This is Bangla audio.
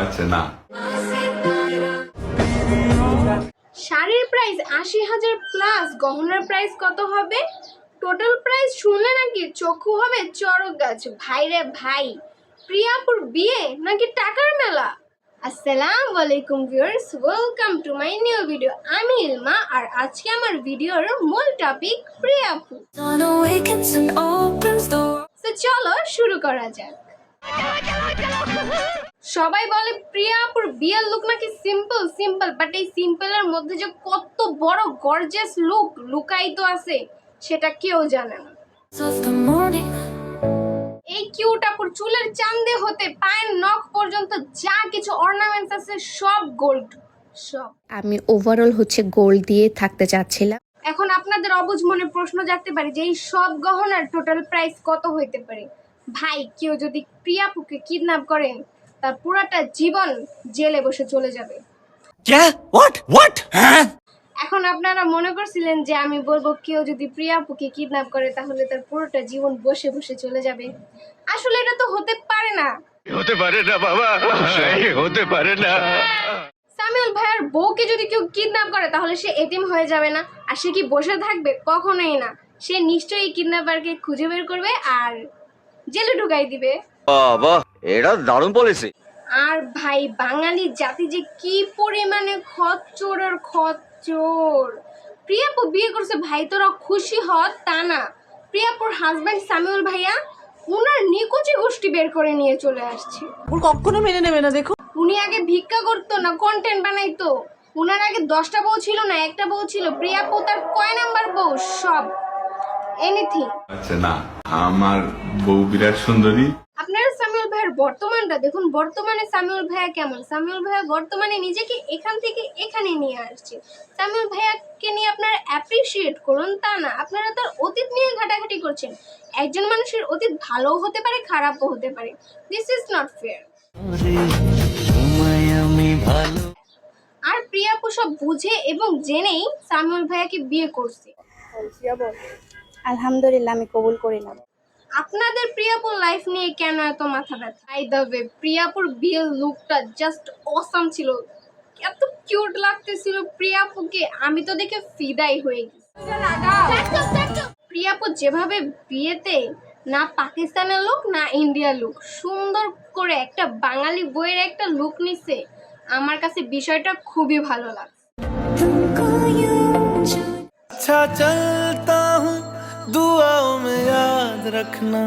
আচ্ছা না। শাড়ির প্রাইস আশি হাজার প্লাস গহনার প্রাইস কত হবে? টোটাল প্রাইস শুনলে নাকি চক্ষু হবে চড়ক গাছ। ভাইরে ভাই প্রিয়াপুর বিয়ে নাকি টাকার মেলা? আসসালামু আলাইকুম viewers welcome to my new video আমি ইলমা আর আজকে আমার ভিডিওর মূল টপিক প্রিয়াপু। চলো শুরু করা যাক। সবাই বলে, প্রিয়াপুর, বিয়ের লুক নাকি সিম্পল সিম্পল বাট এই সিম্পলের মধ্যে যে কত বড় গর্জিয়াস লুক লুকায়িত আছে, সেটা কেউ জানে না. এই কিউট চুলের চান্দে হতে পায়ের নখ পর্যন্ত যা কিছু অর্নামেন্টস আছে সব গোল্ড সব। আমি ওভারঅল হচ্ছে গোল্ড দিয়ে থাকতে চাচ্ছিলাম। এখন আপনাদের অবুজ মনে প্রশ্ন জাগতে পারে যে এই সব গহনার টোটাল প্রাইস কত হইতে পারে? ভাই কেউ যদি প্রিয়াপুকে কিডন্যাপ করে তার পুরাটা জীবন জেলে বসে চলে যাবে। হ্যাঁ? এখন আপনারা মনে করছিলেন যে আমি বলব কেউ যদি প্রিয়াপুকে কিডন্যাপ করে তাহলে তার পুরোটা জীবন বসে বসে চলে যাবে। আসলে এটা তো হতে পারে না। হতে পারে না বাবা। হতে পারে না। সামিউল ভাইয়ার বউকে যদি কেউ কিডন্যাপ করে তাহলে সে এতিম হয়ে যাবে না। আর সে কি বসে থাকবে? কখনোই না। সে নিশ্চয়ই কিডন্যাপারকে খুঁজে বের করবে আর জেলে ঢুকাই দিবে। বাবা এটা দারুণ পলিসি আর ভাই বাঙালি জাতি যে কি পরিমাণে খচ্চর আর খচ্চর। প্রিয়াপু বিয়ে করছে ভাই তোরা খুশি হ তা না। প্রিয়াপুর হাজব্যান্ড সামিউল ভাইয়া উনার নিকুচি গোষ্ঠী বের করে নিয়ে চলে আসছে। ওর কখনো মেনে নেবে না দেখো। উনি আগে ভিক্ষা করতো না কন্টেন্ট বানাইতো। উনার আগে দশটা বউ ছিল না একটা বউ ছিল। প্রিয়াপু তার কয় নাম্বার বউ? সব। এনিথিং আচ্ছা না আমার বউ বিরাট সুন্দরী। আপনারা সামিউল ভাইয়ের বর্তমানটা দেখুন বর্তমানে সামিউল ভাইয়া কেমন? সামিউল ভাইয়া বর্তমানে নিজেকে এখান থেকে এখানে নিয়ে আসছে। সামিউল ভাইয়াকে নিয়ে আপনারা অ্যাপ্রিসিয়েট করুন তা না আপনারা তার অতীত নিয়ে ঘাটাঘাটি করছেন। একজন মানুষের অতীত ভালোও হতে পারে খারাপও হতে পারে। দিস ইজ নট ফেয়ার আর প্রিয়াপু সব বুঝে এবং জেনেই সামিউল ভাইয়াকে বিয়ে করছে। আলহামদুলিল্লাহ আমি কবুল করিলাম আপনাদের প্রিয়াপুর লাইফ নিয়ে কেন এত মাথা ব্যথা? আই দ্য ওয়ে প্রিয়াপুর বিয়ের লুকটা জাস্ট অসাম ছিল। এত কিউট লাগতেছিল প্রিয়াপুকে আমি তো দেখে ফিদাই হয়ে গেছি। প্রিয়াপু যেভাবে বিয়েতে না পাকিস্তানের লোক না ইন্ডিয়ার লুক সুন্দর করে একটা বাঙালি বইয়ের একটা লুক নিছে। আমার কাছে বিষয়টা খুবই ভালো লাগছে अच्छा चलता हूँ दुआओं में याद रखना